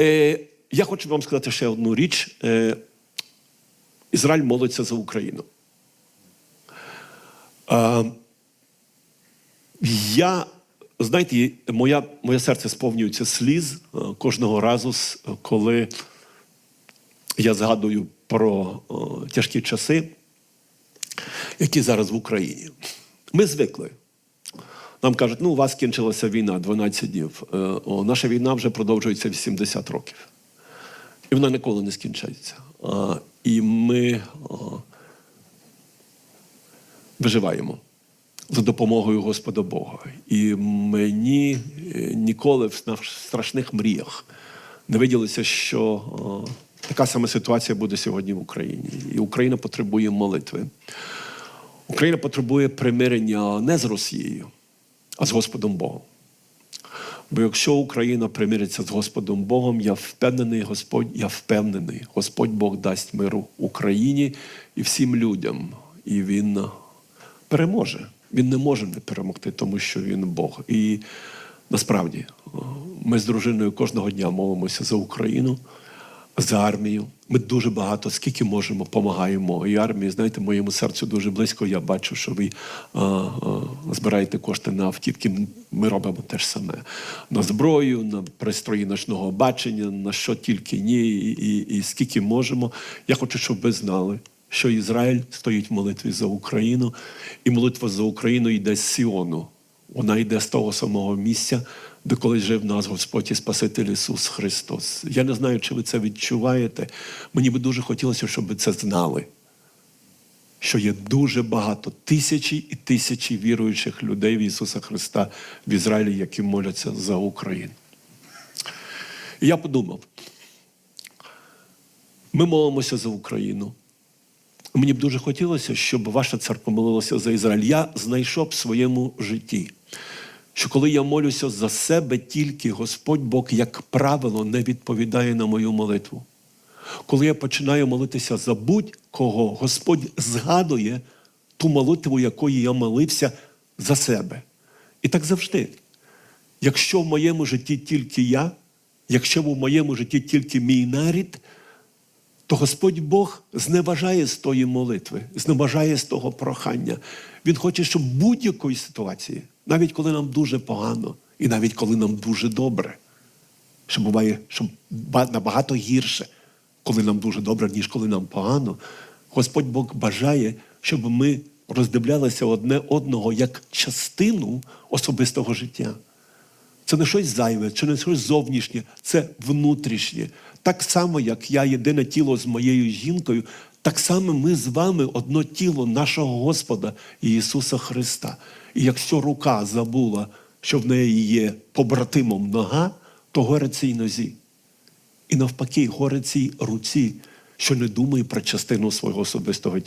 Е, я хочу вам сказати ще одну річ. Е, Ізраїль молиться за Україну. Е, я, знаєте, моя, моє серце сповнюється сліз е, кожного разу, коли я згадую про е, тяжкі часи, які зараз в Україні. Ми звикли. Нам кажуть, ну у вас кінчилася війна 12 днів. Е, О, наша війна вже продовжується 80 років. І вона ніколи не скінчається. А, І ми о, виживаємо за допомогою Господа Бога. І мені е, ніколи в страшних мріях не виділося, що о, така сама ситуація буде сьогодні в Україні. І Україна потребує молитви. Україна потребує примирення не з Росією, а з Господом Богом. Бо якщо Україна примириться з Господом Богом, я впевнений, Господь, я впевнений, Господь Бог дасть миру Україні і всім людям. І Він переможе. Він не може не перемогти, тому що він Бог. І насправді ми з дружиною кожного дня молимося за Україну, за армію. Ми дуже багато, скільки можемо, допомагаємо. І армії, знаєте, моєму серцю дуже близько. Я бачу, що ви а, а, збираєте кошти на автівки. Ми робимо те ж саме. На зброю, на пристрої ночного бачення, на що тільки ні, і, і, і скільки можемо. Я хочу, щоб ви знали, що Ізраїль стоїть в молитві за Україну, і молитва за Україну йде з Сіону. Вона йде з того самого місця, де колись жив нас Господь і Спаситель Ісус Христос. Я не знаю, чи ви це відчуваєте. Мені би дуже хотілося, щоб ви це знали. Що є дуже багато тисячі і тисячі віруючих людей в Ісуса Христа в Ізраїлі, які моляться за Україну. І я подумав: ми молимося за Україну. Мені б дуже хотілося, щоб ваша церква молилася за Ізраїль. Я знайшов в своєму житті, що коли я молюся за себе, тільки Господь Бог, як правило, не відповідає на мою молитву. Коли я починаю молитися за будь-кого, Господь згадує ту молитву, якою я молився за себе. І так завжди. Якщо в моєму житті тільки я, якщо в моєму житті тільки мій нарід, то Господь Бог зневажає з тої молитви, зневажає з того прохання. Він хоче, щоб будь-якої ситуації, навіть коли нам дуже погано, і навіть коли нам дуже добре, що буває, що набагато гірше, коли нам дуже добре, ніж коли нам погано, Господь Бог бажає, щоб ми роздивлялися одне одного як частину особистого життя. Це не щось зайве, це не щось зовнішнє, це внутрішнє. Так само, як я єдине тіло з моєю жінкою, так само ми з вами одно тіло нашого Господа Ісуса Христа. І якщо рука забула, що в неї є побратимом нога, то горе цій нозі. І навпаки, горе цій руці, що не думає про частину свого особистого тіла.